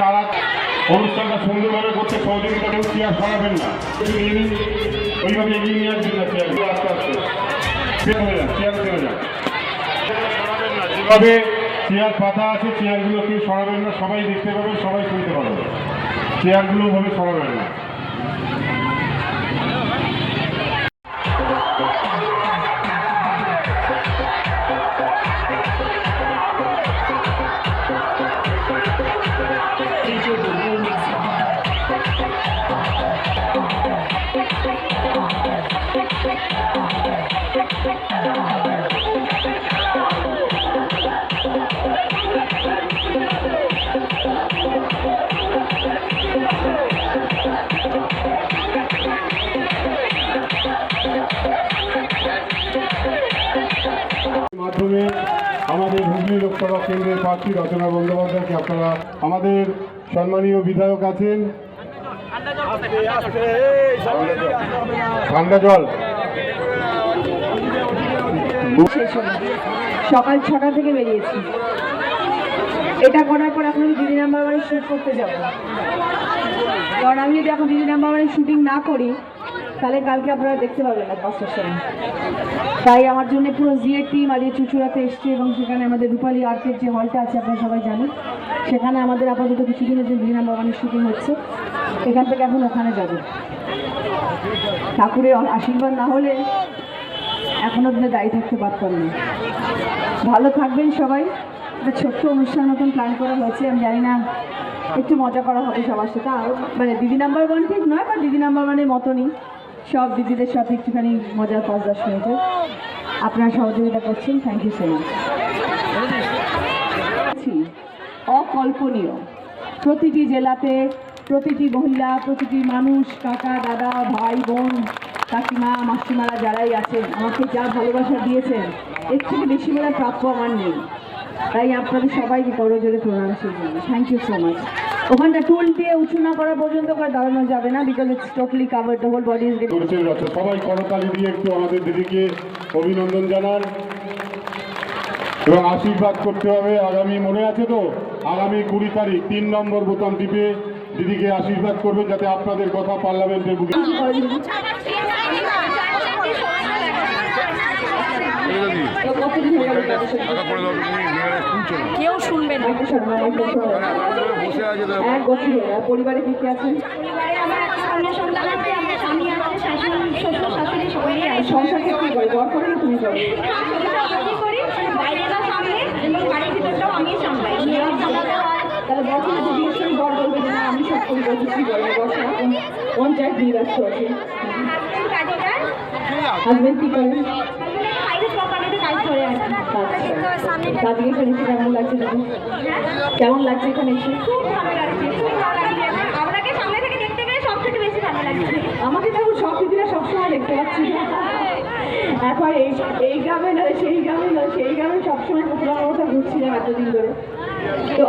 তারা অনুষ্ঠানটা সুন্দরভাবে করতে সহযোগিতা কেউ চেয়ার সরাবেন না ওইভাবে এগিয়ে নিয়ে আসবেন না চেয়ারগুলো আস্তে আস্তে। চেয়ার হয়ে যান চেয়ার চলে যান যেভাবে চেয়ার পাতা আছে চেয়ারগুলো কেউ সরাবেন না, সবাই দেখতে পাবেন, সবাই শুনতে পারবে চেয়ারগুলো ভাবে সরাবেন না। মাধ্যমে আমাদের হুগলি লোকসভা কেন্দ্রের প্রার্থী রচনা বন্দ্যোপাধ্যায়কে আপনারা আমাদের সম্মানীয় বিধায়ক আছেন ঠান্ডা জল সকাল ছটা থেকে বেরিয়েছি। এটা করার পর এখন দিদি নাম্বার ওয়ানে শ্যুট করতে যাব। কারণ আমি যদি এখন দিদি নাম্বার ওয়ানে শুটিং না করি, তাহলে কালকে আপনারা দেখতে পাবেন না পাঁচটার সময় তাই আমার জন্য পুরো জিএর টিম আজকে চুচুড়াতে এসছে এবং সেখানে আমাদের রূপালী আর্টের যে হলটা আছে, আপনারা সবাই জানেন। সেখানে আমাদের আপাতত কিছুদিনের যে দিদি নাম্বার ওয়ানের শুটিং হচ্ছে। এখান থেকে এখন ওখানে যাব। ঠাকুরের আশীর্বাদ না হলে এখনও দিনে দায়ী থাকতে পারতাম না। ভালো থাকবেন সবাই। একটা ছোট্ট অনুষ্ঠান মতন প্ল্যান করা হয়েছে, আমি জানি না একটু মজা করা হবে সবার সাথে। আর মানে দিদি নাম্বার ওয়ান ঠিক নয় বা দিদি নাম্বার ওয়ানের মতনই। সব দিদিদের সাথে একটুখানি মজার পাঁচ দশ মিনিটে আপনারা সহযোগিতা করছেন থ্যাংক ইউ সো মাচ অকল্পনীয়। প্রতিটি জেলাতে প্রতিটি মহিলা, প্রতিটি মানুষ, কাকা, দাদা, ভাই, বোন কাকিমা, মাসিমারা যারাই আছেন, আমাকে যা ভালোবাসা দিয়েছেন, এর থেকে বেশি বলে প্রাপ্য আমার নেই। তাই আপনাদের সবাইকে করো জোরে প্রণাম সেই জন্য থ্যাংক ইউ সো মাচ ওখানটা টুল দিয়ে উঁচু না করা পর্যন্ত করে দাঁড়ানো যাবে না because it's totally cover the whole body is সবাই করতালি দিয়ে একটু আমাদের দিদিকে অভিনন্দন জানান। এবং আশীর্বাদ করতে হবে। আগামী মনে আছে তো? আগামী কুড়ি তারিখ, তিন নম্বর বোতাম টিপে দিদিকে আশীর্বাদ করবেন যাতে আপনাদের কথা পার্লামেন্টের বুকে হয়ে? কেউ শুনবে না একটু শোনো, একটু শোনো। এক বছর হয়ে গেল। পরিবারে কে হয় তাহলে বলছি কি করবে বর পঞ্চায়েত ব্যস্ত আছে। হাজবেন্ড কি করে হাজবেন্ড বাইরে কোম্পানিতে কাজ করে আর কি আজকে এখানে এসে কেমন লাগছে কেমন লাগছে এখানে এসে? আমাকে এখন সব দিদিরা সবসময় দেখতে পাচ্ছি। এখন এই গ্রামে নয়, সেই গ্রামে নয়, সেই গ্রামে সবসময় কোথাও কোথাও ঘুরছিলাম এতদিন ধরে। তো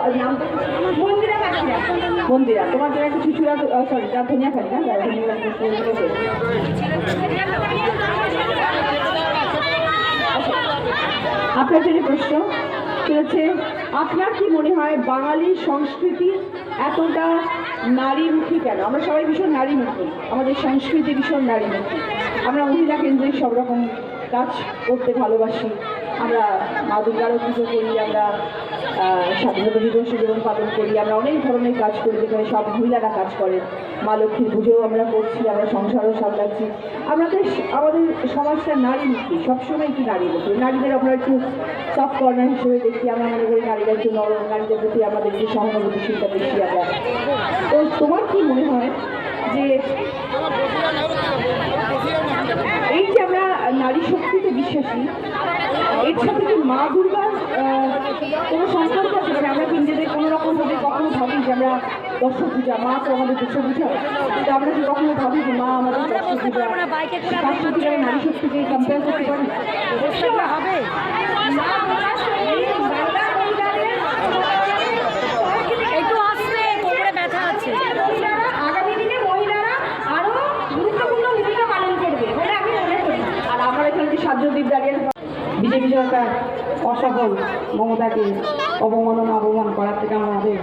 মন্দিরা তোমার জন্য একটু চুচুড়া সরি তার ধনিয়া খালি না? তার আপনার জন্য প্রশ্ন হচ্ছে, আপনার কি মনে হয় বাঙালির সংস্কৃতি এতটা নারীমুখী কেন? আমরা সবাই ভীষণ নারীমুখী। আমাদের সংস্কৃতি ভীষণ নারীমুখী। আমরা মহিলা কেন্দ্রিক সব রকম কাজ করতে ভালোবাসি। আমরা মা দুর্গারও পুজো করি, আমরা স্বাধীনতা দিবস জীবন পালন করি, আমরা অনেক ধরনের কাজ করি, যেখানে সব মহিলারা কাজ করে মা লক্ষ্মীর পুজোও আমরা করছি, আমরা সংসারও সামলাচ্ছি। আমাদের আমাদের সমাজটা নারী নারীমুখী সবসময় কি নারী নারীমুখী নারীদের আমরা একটু সফট কর্নার হিসেবে দেখি, আমরা মনে করি নারীরা একটু নরম, নারীদের প্রতি আমাদের যে সহানুভূতিশীলতা বেশি আমরা। তো তোমার কি মনে হয় যে এই যে আমরা নারী শক্তিতে বিশ্বাসী এর সাথে কি মা দুর্গার কোনো সম্পর্ক আছে? মানে আমরা কোনো রকম কখনো ভাবি যে আমরা দর্শক পূজা মা তো আমাদের দশ পূজা। কিন্তু আমরা কি কখনো ভাবি যে মা আমাদের দর্শক পূজা? তার সাথে নারী শক্তিকে কম্পেয়ার করতে পারি? হবে। একটু আসলে বিজেপি সরকার অসফল মমতাকে অবমাননা অপমান করার থেকে আমাদের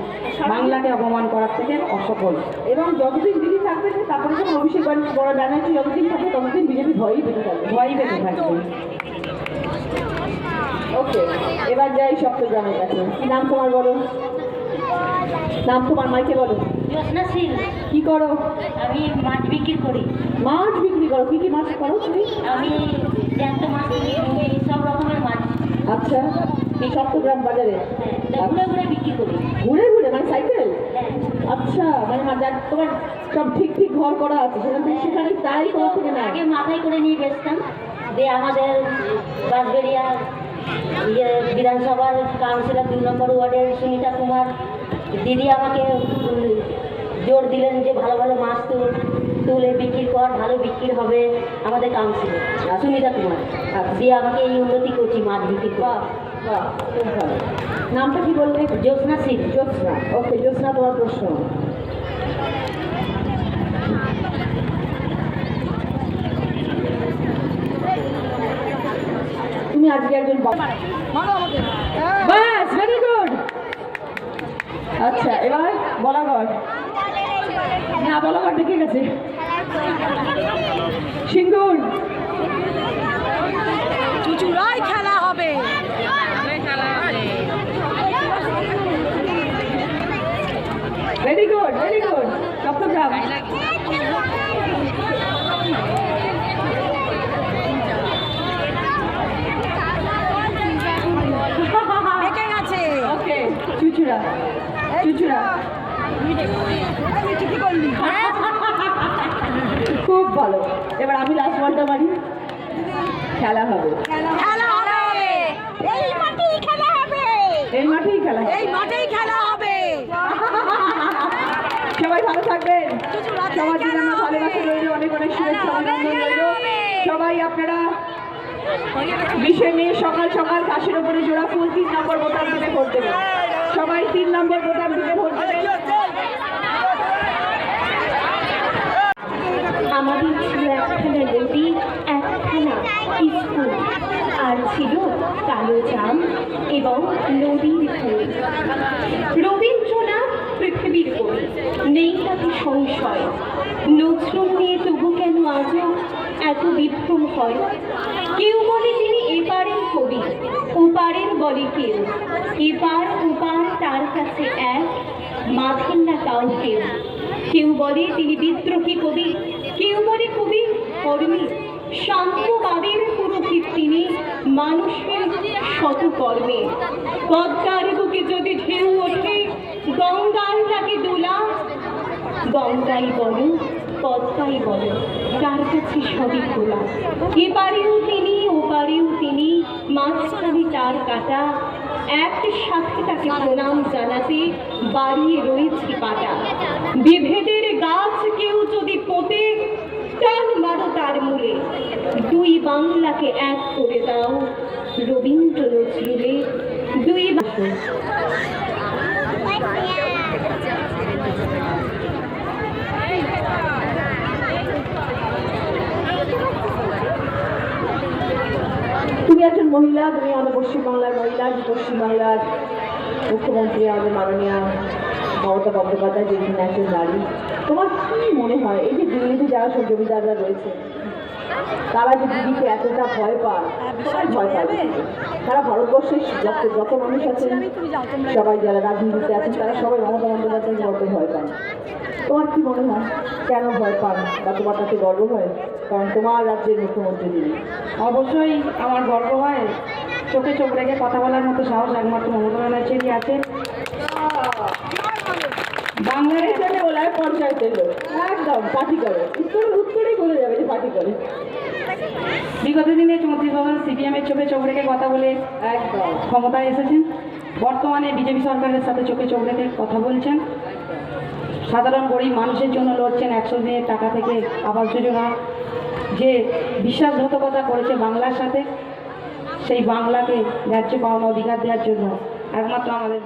বাংলাকে অপমান করার থেকে অসফল। এবং যতদিন দিদি থাকবে তারপরে যখন অভিষেক বড় ব্যানার্জি যতদিন থাকবে, ততদিন বিজেপি ভয়ই পেতে থাকবে, ভয়ই পেতে থাকবে। ওকে, এবার যাই সপ্তগ্রামের কাছে। নাম তোমার বলো? নাম তোমার মাইকে বলো। সিং কি করো? আমি মাছ বিক্রি করি। মাছ বিক্রি করো? কি কি মাছ করো তুমি? আমি জ্যান্ত মাছ সব রকমের মাছ। আচ্ছা এই সপ্তগ্রাম বাজারে? হ্যাঁ, ঘুরে ঘুরে বিক্রি করি। ঘুরে ঘুরে মানে সাইকেল? হ্যাঁ। আচ্ছা মানে তোমার সব ঠিক ঠিক ঘর করা আছে সেখান সেখানে তাই করা থেকে না আগে মাথায় করে নিয়ে বেচতাম। দিয়ে আমাদের বাঁশবেড়িয়া ইয়ে বিধানসভার কাউন্সিলর দুই নম্বর ওয়ার্ডের সুনিতা কুমার দিদি আমাকে জোর দিলেন যে ভালো ভালো মাছ তুল তুলে বিক্রি কর ভালো বিক্রি হবে আমাদের কাউন্সিলর সুনিতা কুমার দিয়ে আমাকে এই উন্নতি করছি মাছ বিক্রি ভালো। নামটা কি বললে? জ্যোৎস্না সিং। জ্যোৎস্না ওকে জ্যোৎস্না তোমার প্রশ্ন। তুমি আজকে একজন বাবা বাস ভেরি গুড আচ্ছা এবার বলাগড়। না বলাগড় দেখে গেছে। সিঙ্গুর। চুচুড়াই খেলা হবে। Very good very good Chittagong দেখে গেছে ওকে চুচুড়া চুচুড়া কি করলি ভালো। এবার আমি লাস্ট বলটা মারি। খেলা হবে। এই মাঠেই খেলা হবে। এই মাঠেই খেলা এই মাঠেই খেলা হবে। সবাই ভালো থাকবেন। সবার জন্য আমার ভালোবাসা রইল অনেক অনেক শুভেচ্ছা অভিনন্দন রইল। সবাই আপনারা বিশে মে সকাল সকাল কাশের ওপরে জোড়া ফুল তিন নম্বর বোতাম টিপে ভোট দেবেন। সবাই তিন নম্বর বোতাম টিপে ভোট দেবেন। আমাদের ছিল একখানা নদী একখানা স্কুল আর ছিল কালো জাম এবং নদীর ফুল রবীন্দ্রনাথ পৃথিবীর কবি নেই তাতে সংশয় নজরুল নিয়ে তবু কেন আজও এত বিভ্রম হয় কেউ বলে তিনি এপারের কবি ওপারের বলে কেউ এপার ওপার তার কাছে এক মাথেন না কাউ। কেউ বলে তিনি বিদ্রোহী কবি, কেউ বলে কবি কর্মী। শান্তবাদের পুরোহিত তিনি মানুষের শত কর্মে পদ্মার বুকে যদি ঢেউ ওঠে, গঙ্গার লাগে দোলা। গঙ্গাই বলো, পদ্মাই বলো তার কাছে সবই খোলা। এপারেও তিনি, ওপারেও তিনি, মাঝখানে তার কাটা। একসাথে তাকে প্রণাম জানাতে বাড়িয়ে রয়েছে পাটা বিভেদের গাছ কেউ যদি পোতে, টান মারো তার মূলে। দুই বাংলাকে এক করে দাও রবীন্দ্র নজরুলে দুই তুমি একজন মহিলা আমাদের পশ্চিমবাংলার মহিলা, পশ্চিমবাংলার মুখ্যমন্ত্রী আমাদের মাননীয় মমতা বন্দ্যোপাধ্যায় যেদিন একজন দাঁড়িয়ে তোমার কি মনে হয়? এই যে দিল্লিতে যারা সব জমিদাররা রয়েছে তারা যে দিদিকে এতটা ভয় পায় সবাই ভয় পায় তারা সারা ভারতবর্ষের যত যত মানুষ আছেন সবাই যারা রাজনীতিতে আছেন তারা সবাই মমতা বন্দ্যোপাধ্যায়কে বড্ড ভয় পান তোমার কি মনে হয় কেন ভয় পান বা তোমার তাতে গর্ব হয়? কারণ তোমার রাজ্যের মুখ্যমন্ত্রী তিনি অবশ্যই আমার গর্ব হয়। চোখে চোখ রেখে কথা বলার মতো সাহস একমাত্র মমতা ব্যানার্জিরই আছে। বাংলার এই জন্য বলা পঞ্চায়েতের লোক। একদম পার্টি করে। যাবে যে পার্টি করে। বিগত দিনে চৌত্রিশ বছর সিপিএমের চোখে চোখ রেখে কথা বলে একদম। ক্ষমতায় এসেছেন। বর্তমানে বিজেপি সরকারের সাথে চোখে চোখ রেখে কথা বলছেন। সাধারণ গরিব মানুষের জন্য লড়ছেন একশো দিনের টাকা থেকে আবাস যোজনা। যে বিশ্বাসঘাতকতা করেছে বাংলার সাথে সেই বাংলাকে ন্যায্য পাওনা অধিকার দেওয়ার জন্য একমাত্র আমাদের